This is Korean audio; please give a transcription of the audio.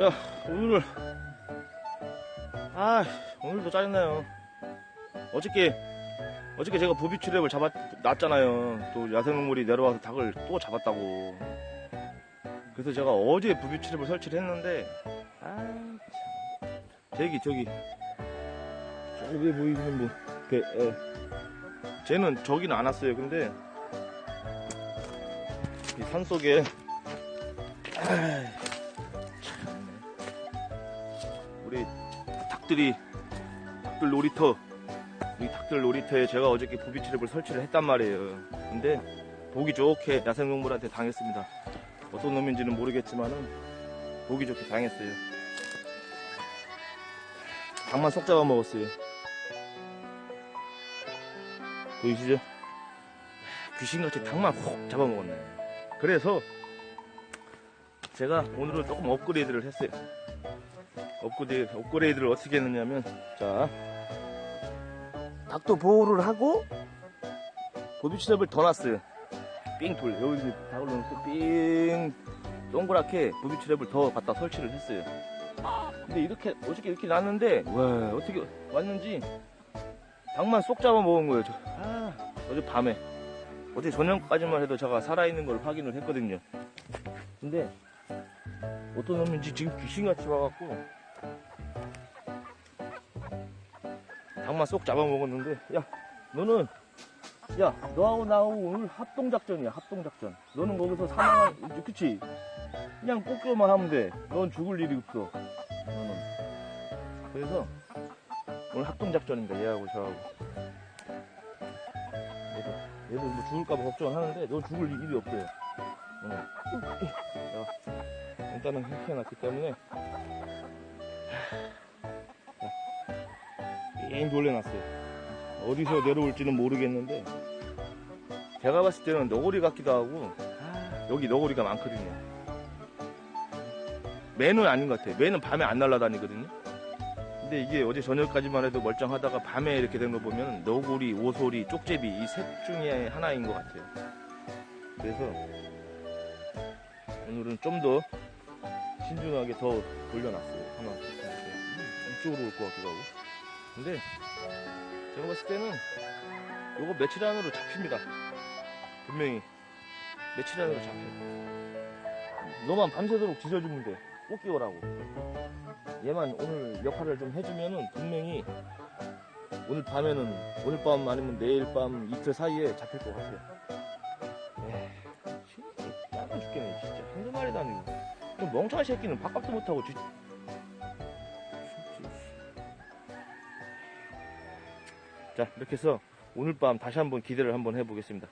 야, 오늘, 아, 오늘도 짜증나요. 어저께, 어저께 제가 부비출랩을 잡았, 놨잖아요. 또 야생동물이 내려와서 닭을 또 잡았다고. 그래서 제가 어제 부비출랩을 설치를 했는데, 아, 참. 저기, 저기, 저기 왜 보이시는 분, 배, 에. 쟤는 저기는 안 왔어요. 근데, 이 산 속에, 아이, 닭들이 닭들 놀이터 이 닭들 놀이터에 제가 어저께 부비트랩을 설치를 했단 말이에요. 근데 보기 좋게 야생동물한테 당했습니다. 어떤 놈인지는 모르겠지만은 보기 좋게 당했어요. 닭만 쏙 잡아 먹었어요. 보이시죠? 귀신같이 닭만 콕 잡아먹었네. 그래서 제가 오늘은 조금 업그레이드를 했어요. 업그레이드, 업그레이드를 어떻게 했느냐면, 자, 닭도 보호를 하고, 보비치랩을 더 놨어요. 삥 돌려. 여기 닭을 넣고 삥, 동그랗게 보비치랩을 더 갖다 설치를 했어요. 근데 이렇게, 어저께 이렇게 놨는데, 와, 어떻게 왔는지, 닭만 쏙 잡아 먹은 거예요. 저, 아, 어제 밤에. 어제 저녁까지만 해도 제가 살아있는 걸 확인을 했거든요. 근데, 어떤 놈인지 지금 귀신같이 와갖고 닭만 쏙 잡아먹었는데 야 너는 야 너하고 나하고 오늘 합동작전이야 합동작전. 너는 거기서 사망할 그치? 그냥 뽑기만 하면 돼넌 죽을 일이 없어. 너는. 그래서 오늘 합동작전입니다 얘하고 저하고. 얘도 얘도 뭐 죽을까봐 걱정을 하는데 넌 죽을 일이 없어요 어. 야, 일단은 해놨기 때문에 삥 돌려놨어요. 어디서 내려올지는 모르겠는데 제가 봤을 때는 너구리 같기도 하고 여기 너구리가 많거든요. 매는 아닌 것 같아요. 매는 밤에 안 날아다니거든요. 근데 이게 어제 저녁까지만 해도 멀쩡하다가 밤에 이렇게 된 거 보면 너구리, 오소리, 쪽제비 이 셋 중에 하나인 것 같아요. 그래서 오늘은 좀 더 신중하게 더 돌려놨어요. 하나, 둘, 셋, 넷. 이쪽으로 올 것 같기도 하고. 근데 제가 봤을 때는 요거 며칠 안으로 잡힙니다. 분명히 며칠 안으로 잡혀요. 너만 밤새도록 지져주면 돼. 꼭 끼워라고. 얘만 오늘 역할을 좀 해주면은 분명히 오늘 밤에는 오늘 밤 아니면 내일 밤 이틀 사이에 잡힐 것 같아요. 에이, 진짜 죽겠네 진짜 한두 마리도 아니고 좀 멍청한 새끼는 밥값도 못하고 자 이렇게 해서 오늘 밤 다시 한번 기대를 한번 해보겠습니다